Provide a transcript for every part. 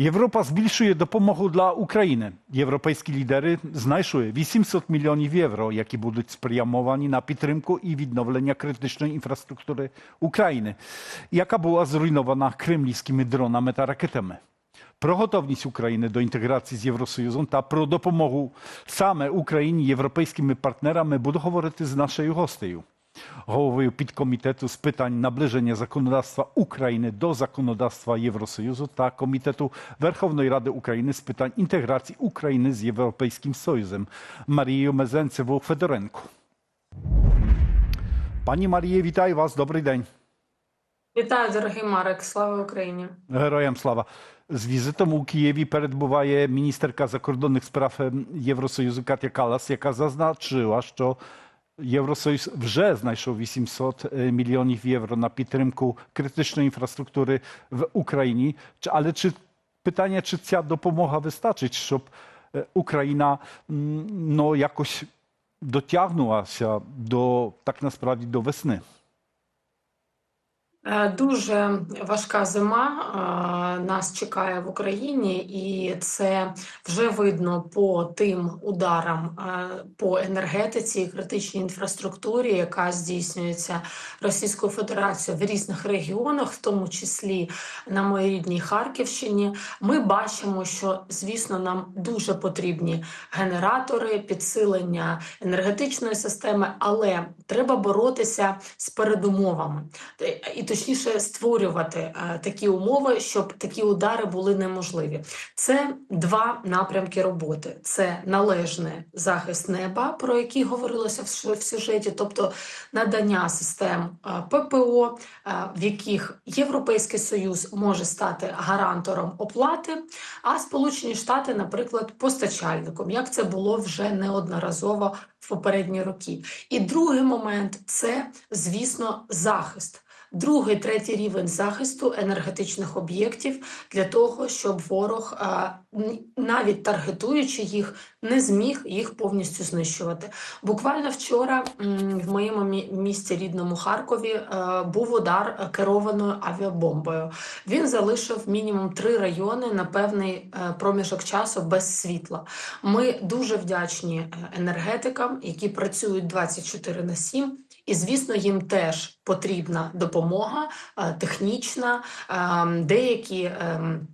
Європа збільшує допомогу для України. Європейські лідери знайшли 800 мільйонів євро, які будуть спрямовані на підтримку і відновлення критичної інфраструктури України, яка була зруйнована кремлівськими дронами та ракетами. Про готовність України до інтеграції з Євросоюзом та про допомогу саме Україні європейськими партнерами буду говорити з нашою гостею. Головою підкомітету з питань наближення законодавства України до законодавства Євросоюзу та комітету Верховної Ради України з питань інтеграції України з Європейським Союзом Марією Мезенцеву Федоренко. Пані Маріє, вітаю вас. Добрий день. Вітаю, дорогий Марек. Слава Україні. Героям слава. З візитом у Києві перебуває міністерка закордонних справ ем, Євросоюзу Катя Калас, яка зазначила, що Євросоюз вже знайшов 800 е, мільйонів євро на підтримку критичної інфраструктури в Україні. Чи- Але чи питання, чи ця допомога вистачить, щоб е, Україна м, ну, якось дотягнулася до так насправді до весни? Е, Дуже важка зима е, нас чекає в Україні, і це вже видно по тим ударам е, по енергетиці і критичній інфраструктурі, яка здійснюється Російською Федерацією в різних регіонах, в тому числі на моїй рідній Харківщині. Ми бачимо, що звісно нам дуже потрібні генератори, підсилення енергетичної системи, але треба боротися з передумовами. І точніше створювати е, такі умови, щоб такі удари були неможливі. Це два напрямки роботи: це належний захист неба, про який говорилося в сюжеті, тобто надання систем е, ППО, е, в яких Європейський Союз може стати гарантором оплати, а Сполучені Штати, наприклад, постачальником, як це було вже неодноразово в попередні роки. І другий момент це, звісно, захист. Другий, третій рівень захисту енергетичних об'єктів для того, щоб ворог, навіть таргетуючи їх, не зміг їх повністю знищувати. Буквально вчора в моєму місті рідному Харкові е, був удар е, керованою авіабомбою. Він залишив мінімум три райони на певний е, проміжок часу без світла. Ми дуже вдячні енергетикам, які працюють 24 на 7. І, звісно, їм теж потрібна допомога е, технічна. Ем, Деякі ем,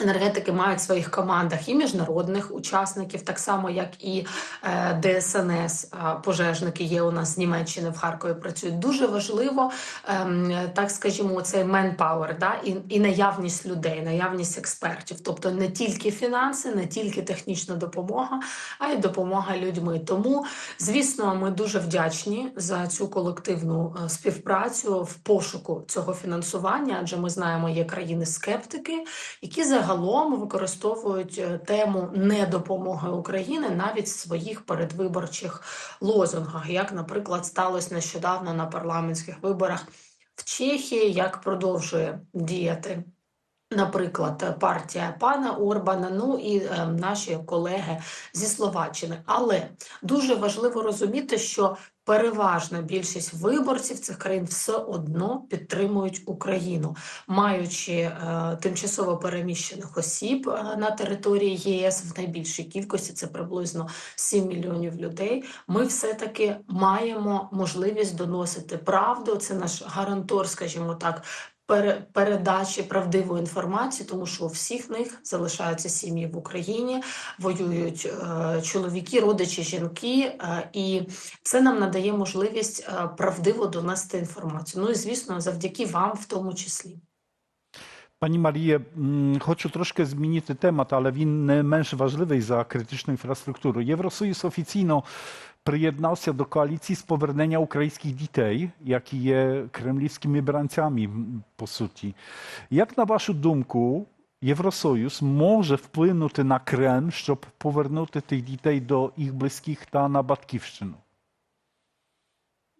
енергетики мають в своїх командах і міжнародних учасників, так само як і е, ДСНС, пожежники є у нас з Німеччини в Харкові працюють. Дуже важливо, ем, так скажімо, цей manpower, да, і, і наявність людей, наявність експертів, тобто не тільки фінанси, не тільки технічна допомога, а й допомога людьми. Тому Звісно, ми дуже вдячні за цю колективну е, співпрацю в пошуку цього фінансування, адже ми знаємо, є країни-скептики, які загалом використовують е, тему недопомоги України навіть в своїх передвиборчих лозунгах, як, наприклад, сталося нещодавно на парламентських виборах в Чехії, як продовжує діяти. Наприклад, партія пана Орбана, ну і е, наші колеги зі Словаччини. Але дуже важливо розуміти, що переважна більшість виборців цих країн все одно підтримують Україну, маючи е, тимчасово переміщених осіб е, на території ЄС в найбільшій кількості, це приблизно 7 мільйонів людей. Ми все-таки маємо можливість доносити правду. Це наш гарантор, скажімо так, передачі правдивої інформації, тому що у всіх них залишаються сім'ї в Україні, воюють е, чоловіки, родичі, жінки, е, і це нам надає можливість е, правдиво донести інформацію. Ну і звісно, завдяки вам в тому числі. Пані Маріє, хочу трошки змінити темат, але він не менш важливий за критичну інфраструктуру. Євросоюз офіційно приєднався до коаліції з повернення українських дітей, які є кремлівськими бранцями, м, по суті. Як на вашу думку, Євросоюз може вплинути на Кремль, щоб повернути тих дітей до їх близьких та на батьківщину?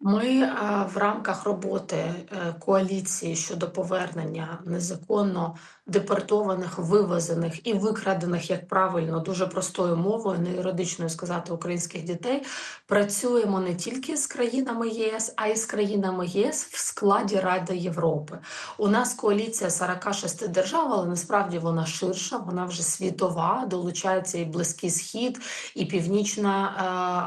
Ми е, в рамках роботи е, коаліції щодо повернення незаконно депортованих, вивезених і викрадених, як правильно, дуже простою мовою, не юридичною сказати, українських дітей, працюємо не тільки з країнами ЄС, а й з країнами ЄС в складі Ради Європи. У нас коаліція 46 держав, але насправді вона ширша, вона вже світова, долучається і Близький Схід, і Північна е,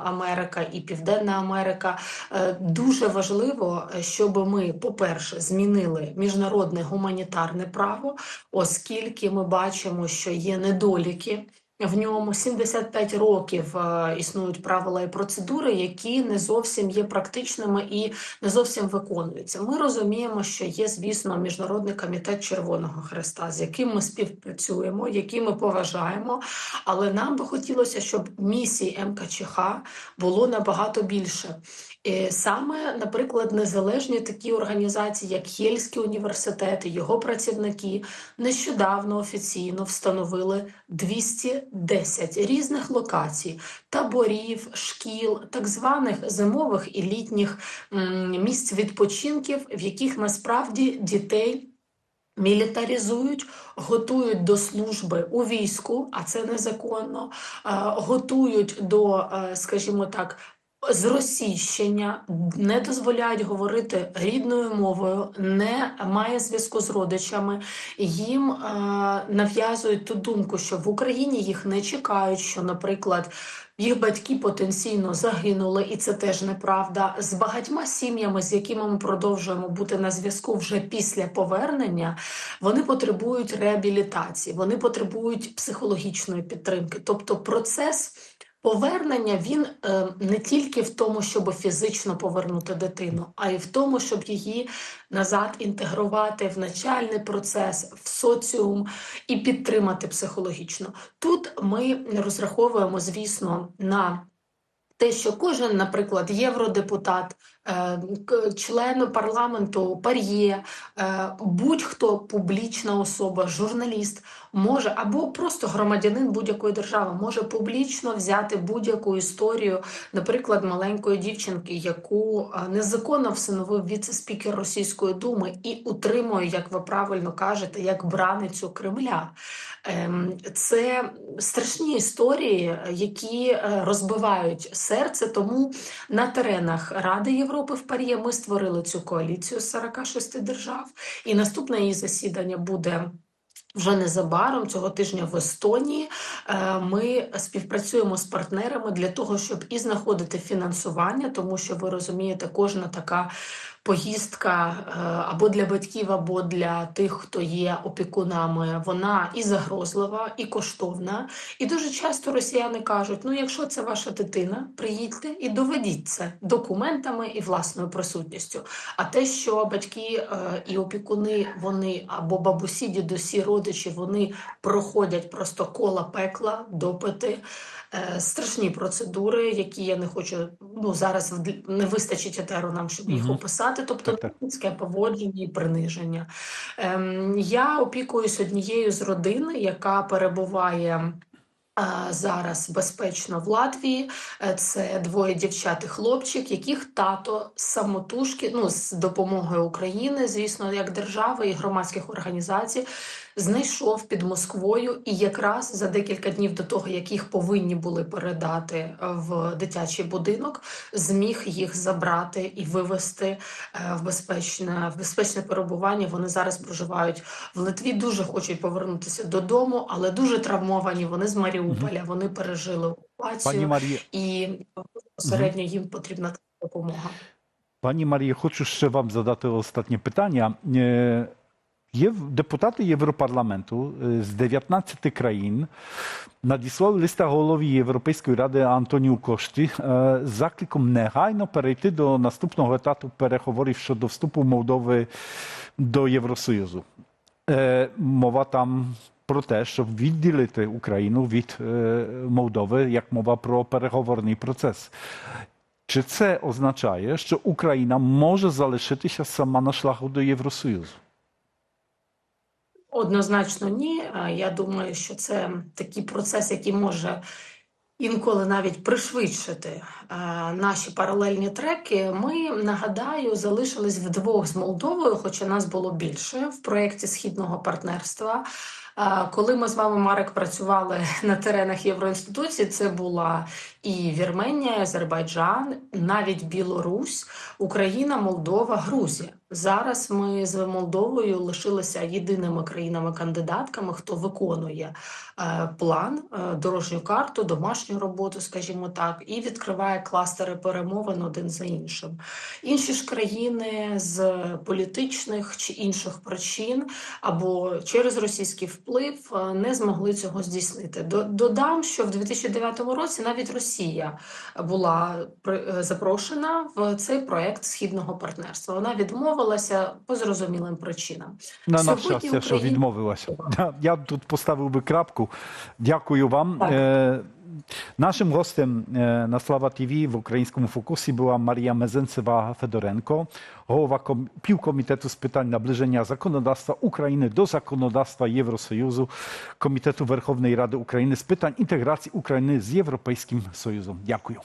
Америка, і Південна Америка. Е, Дуже важливо, щоб ми, по-перше, змінили міжнародне гуманітарне право, оскільки ми бачимо, що є недоліки. В ньому 75 років е, існують правила і процедури, які не зовсім є практичними і не зовсім виконуються. Ми розуміємо, що є, звісно, міжнародний комітет Червоного Хреста, з яким ми співпрацюємо, який ми поважаємо. Але нам би хотілося, щоб місій МКЧХ було набагато більше. Е, Саме, наприклад, незалежні такі організації, як Єльський університет і його працівники, нещодавно офіційно встановили 210 різних локацій, таборів, шкіл, так званих зимових і літніх місць відпочинків, в яких насправді дітей. Мілітаризують, готують до служби у війську, а це незаконно, е, готують до, е, скажімо так, зросійщення, не дозволяють говорити рідною мовою, не має зв'язку з родичами. Їм е, нав'язують ту думку, що в Україні їх не чекають, що, наприклад, їх батьки потенційно загинули, і це теж неправда. З багатьма сім'ями, з якими ми продовжуємо бути на зв'язку вже після повернення, вони потребують реабілітації, вони потребують психологічної підтримки. Тобто процес. Повернення він е, не тільки в тому, щоб фізично повернути дитину, а й в тому, щоб її назад інтегрувати в начальний процес, в соціум і підтримати психологічно. Тут ми розраховуємо, звісно, на те, що кожен, наприклад, євродепутат, е, к- член парламенту, пар'є, е, будь-хто публічна особа, журналіст може або просто громадянин будь-якої держави може публічно взяти будь-яку історію, наприклад, маленької дівчинки, яку е, незаконно всиновив віце-спікер Російської думи і утримує, як ви правильно кажете, як браницю Кремля. Ем, Це страшні історії, які розбивають серце. Тому на теренах Ради Європи в Парі ми створили цю коаліцію з 46 держав, і наступне її засідання буде. Вже незабаром цього тижня в Естонії Е, ми співпрацюємо з партнерами для того, щоб і знаходити фінансування, тому що ви розумієте, кожна така поїздка е, або для батьків, або для тих, хто є опікунами, вона і загрозлива, і коштовна. І дуже часто росіяни кажуть: ну, якщо це ваша дитина, приїдьте і доведіть це документами і власною присутністю. А те, що батьки е, і опікуни, вони або бабусі, дідусі, родичі, вони проходять просто кола пекла, допити, е, страшні процедури, які я не хочу. Ну зараз не вистачить етеру нам, щоб їх Мгм. Описати. Тобто людське поводження і приниження. Ем, я опікуюсь однією з родин, яка перебуває. Зараз безпечно в Латвії Е, це двоє дівчат і хлопчик, яких тато самотужки, ну з допомогою України, звісно, як держави і громадських організацій, знайшов під Москвою, і якраз за декілька днів до того, як їх повинні були передати е, в дитячий будинок, зміг їх забрати і вивезти е, в безпечне, в безпечне перебування. Вони зараз проживають в Литві. Дуже хочуть повернутися додому, але дуже травмовані. Вони з Маріуполя, вони пережили окупацію, Марія, і безпосередньо їм потрібна допомога. Пані Марія, хочу ще вам задати останнє питання. Є депутати Європарламенту е, з 19 країн надіслали листа голові Європейської ради Антонію Кошті е, з закликом негайно перейти до наступного етапу переговорів щодо вступу Молдови до Євросоюзу. Е, Мова там про те, щоб відділити Україну від Молдови, як мова про переговорний процес. Чи це означає, що Україна може залишитися сама на шляху до Євросоюзу? Однозначно ні. Я думаю, що це такий процес, який може інколи навіть пришвидшити наші паралельні треки, ми нагадаю залишились вдвох з Молдовою, хоча нас було більше в проєкті східного партнерства. Коли ми з вами, Марек, працювали на теренах Євроінституції, це була і Вірменія, і Азербайджан, навіть Білорусь, Україна, Молдова, Грузія. Зараз ми з Молдовою лишилися єдиними країнами-кандидатками, хто виконує е, план, е, дорожню карту, домашню роботу, скажімо так, і відкриває кластери перемовин один за іншим. Інші ж країни з політичних чи інших причин або через російський вплив е, не змогли цього здійснити. До- Додам, що в 2009 році навіть Росія була запрошена в цей проект східного партнерства. Вона відмовилася по зрозумілим причинам. На щастя, що відмовилася. Я тут поставив би крапку. Дякую вам. Так. Е, Нашим гостем е, на Слава ТВ в українському фокусі була Марія Мезенцева Федоренко, голова ком- півкомітету з питань наближення законодавства України до законодавства Євросоюзу, Комітету Верховної Ради України з питань інтеграції України з Європейським Союзом. Дякую.